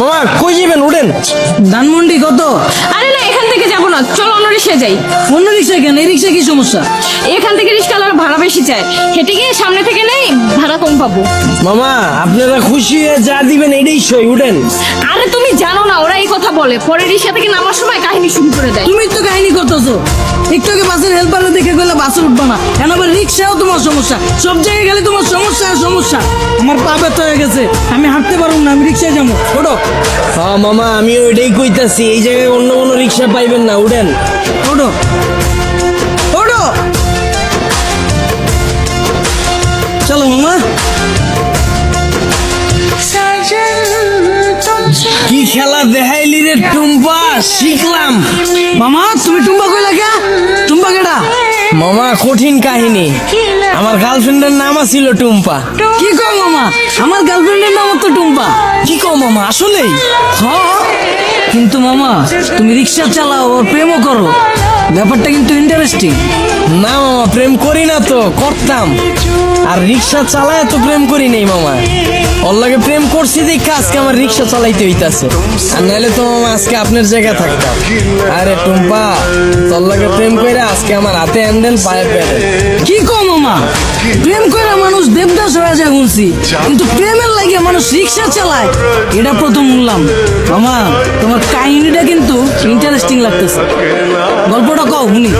মামা কই যাবেন? উঠেন। ধানমন্ডি কত? আরে না এখান থেকে যাব না। চলো অন্য রিক্সায় যাই। অন্য রিক্সা কেন? এই রিক্সা কি সমস্যা? এখান থেকে রিক্সাওয়ালার ভাড়া বেশি চায়। হেঁটে গিয়ে সামনে থেকে নেই ভাড়া কম পাবো। মামা আপনারা খুশি হয়ে যা দিবেন এটাই সই উঠেন। আরে তুমি জানো না ওরা এই কথা বলে। পরে রিক্সা থেকে নামার সময় কাহিনী শুরু করে দেয়। তুমি করতেছো? আগে বাসের হেল্পারে দেখে গেলে বাসে উঠবা না। কেন আবার রিক্সাও তোমার সমস্যা? সব জায়গায় গেলে তোমার সমস্যা সমস্যা। আমার পা ব্যথা হয়ে গেছে। আমি হাঁটতে পারব না আমি রিক্সায় যাব। ওঠো। হ্যাঁ মামা আমি ওইটাই কইতাছি। এই জায়গায় অন্য কোনো রিক্সা পাইবেন না উঠেন। ওঠো। ওঠো। চলো মামা। খেলা দেখাইলি রে টুম্পা, শিখলাম। মামা, তুমি টুম্বা কইলা কে টুম্বা কেডা? মামা, কঠিন কাহিনী। আমার গার্লফ্রেন্ডের নাম ছিল টুম্পা। কি কো মামা? আমার গার্লফ্রেন্ডের নাম তো টুম্পা। কি কও মামা, আসলেই? হ্যাঁ কিন্তু মামা, তুমি রিক্সা চালাও আর প্রেমও করো। ব্যাপারটা কিন্তু ইন্টারেস্টিং প্রেম করি না তো, করতাম। আর রিক্সা চালায় তো প্রেম করি নাই, মামা। ওর লাগে প্রেম করছি দেখে আজকে আমার রিক্সা চালাইতে হইতাছে। আর নাহলে তো, মামা, আজকে আপনার জায়গা থাকতাম। আরে টুম্পা, তোর লাগে প্রেম করে আজকে আমার হাতে হ্যান্ডেল পায়ে পেরে। কি কো মামা? প্রেম করে মানুষ দেবদাস যায় শুনছি। কিন্তু প্রেমের লাগে মানুষ রিক্সা চালায়। এটা প্রথম শুনলাম। মামা, তোমার কাহিনীটা কিন্তু ইন্টারেস্টিং লাগতেছে। গল্পটা কও, শুনি।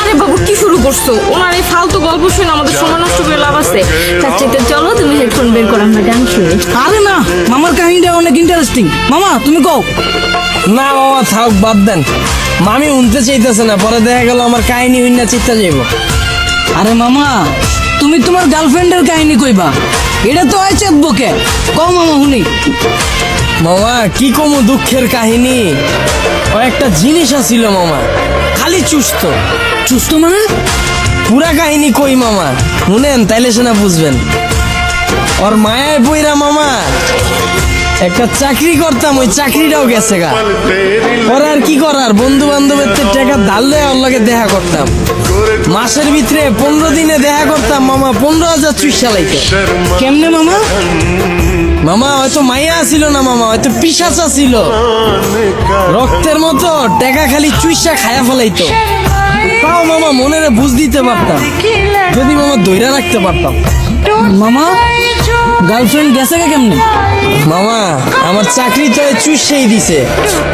আরে বাবু কি শুরু করছ? ওনার এই ফালতু গল্প শুনে আমাদের সময় নষ্ট করে লাভ আছে। তার চাইতে চলো তুমি হেডফোন বের করো আমরা গান শুনি। আরে না মামার কাহিনীটা অনেক ইন্টারেস্টিং মামা তুমি কও। না মামা থাক বাদ দেন। মামি উনতে চাইতেছে না পরে দেখা গেল আমার কাহিনী হইনা চিত্তা যাইব। আরে মামা তুমি তোমার গার্লফ্রেন্ডের কাহিনী কইবা। এটা তো হয় চেতবকে কও মামা শুনি। মামা কি কমু দুঃখের কাহিনী? ও একটা জিনিস আছিল মামা। খালি চুস্ত। চুস্ত মানে? পুরা কাহিনী কই মামা? শুনেন, তাইলে সেনা বুঝবেন। ওর মায়ায় বইরা মামা, একটা চাকরি করতাম, ওই চাকরিটাও গেছে গা। ওর আর কি করার? বন্ধু বান্ধবের টাকা ধারলে ওর লগে দেখা করতাম। মাসের ভিতরে পনেরো দিনে দেখা করতাম মামা, পনেরো হাজার চুইস চালাইতো কেমনে মামা? মামা, হয়তো মাইয়া ছিল না মামা, হয়তো পিসাচা ছিল। রক্তের মতো টাকা খালি চুইসা খায়া ফেলাইতো। তাও মামা মনের বুঝ দিতে পারতাম, যদি মামা দইরা রাখতে পারতাম। মামা গার্লফ্রেন্ড গেছে কেমনে? মামা, আমার চাকরি তো চুষেই দিছে।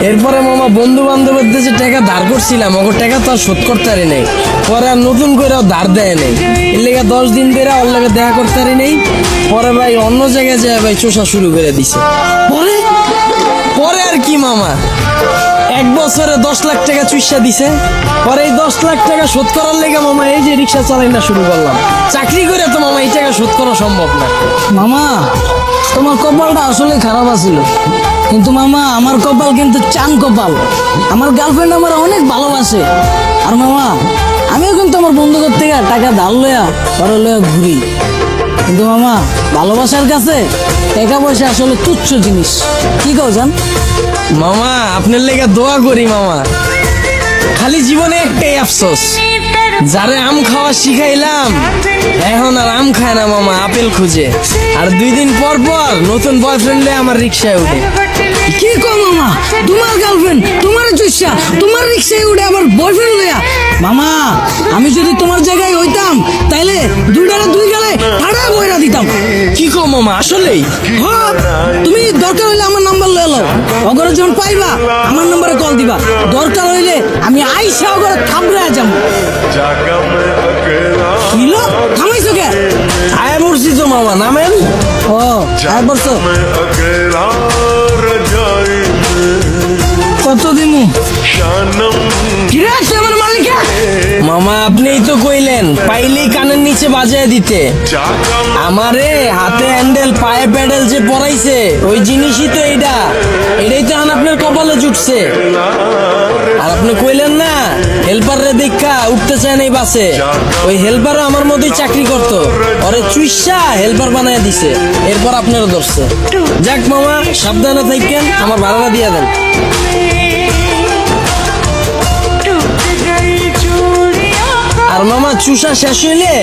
এরপরে মামা বন্ধু বান্ধবের দেশে টাকা ধার করছিলাম ওকে টাকা তো আর শোধ করতে পারি নাই। পরে আর নতুন করে ধার দেয় নেই। এর লেগে দশ দিন ধরে ওর লাগে দেখা করতে পারি নেই। পরে ভাই অন্য জায়গায় যায় ভাই চোষা শুরু করে দিছে। পরে বছরে দশ লাখ টাকা চুইসা দিছে। পরে এই দশ লাখ টাকা শোধ করার লেগে মামা এই যে রিক্সা চালাই না শুরু করলাম। চাকরি করে তো মামা এই টাকা শোধ করা সম্ভব না। মামা, তোমার কপালটা আসলে খারাপ আছিল। কিন্তু মামা, আমার কপাল কিন্তু চান কপাল। আমার গার্লফ্রেন্ড আমার অনেক ভালোবাসে। আর মামা, আমিও কিন্তু আমার বন্ধুদের থেকে টাকা ধার লয়া ঘুরি। কিন্তু মামা ভালোবাসার কাছে টাকা পয়সা আসলে তুচ্ছ জিনিস। কি কও জান? মামা আপনার লেগে দোয়া করি মামা। খালি জীবনে একটাই আফসোস যারে আম খাওয়া শিখাইলাম এখন আর আম খায় না মামা আপেল খুঁজে। আর দুই দিন পর পর নতুন বয়ফ্রেন্ডে আমার রিক্সায় উঠে। কি কো মামা? তোমার গার্লফ্রেন্ড তোমার চুষা তোমার রিক্সায় উঠে আমার বয়ফ্রেন্ড লয়া? মামা আমি যদি তোমার জায়গায় হইতাম তাইলে দুই দুইটারে দুই গেলে কইরা দিতাম। কি কো মামা আসলেই হ্যাঁ, তুমি দরকার হইলে আমার নাম্বার লয়ে লও। অগরে যখন পাইবা আমার নম্বরে কল দিবা। দরকার হইলে আমি আইসা অগরে থামরা যাব কিলো থামাইছো কে? আয়া মরছি তো মামা নামেন? ও আয়া মরছো কত দিমু কিরে আমার মালিকা? মামা আপনিই তো কইলেন পাইলেই কানে নিচে বাজায় দিতে। আমারে হাতে হ্যান্ডেল পায়ে প্যাডেল যে পড়াইছে ওই জিনিসই তো এইটা এটাই তো আপনার কপালে জুটছে। আর আপনি কইলেন না হেল্পাররে দেখা উঠতে চায় না এই বাসে। ওই হেল্পারও আমার মধ্যেই চাকরি করত। ওরে চুইসা হেল্পার বানায় দিছে। এরপর আপনারও ধরছে। যাক মামা সাবধানে থাকেন আমার ভাড়াটা দিয়ে দেন। আর মামা চুষা শেষ হইলে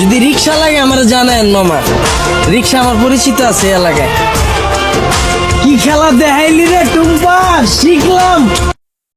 যদি রিক্সা লাগে আমার জানেন মামা। রিক্সা আমার পরিচিত আছে এলাকায়। কি খেলা দেখাইলি রে টুম্পা? শিখলাম।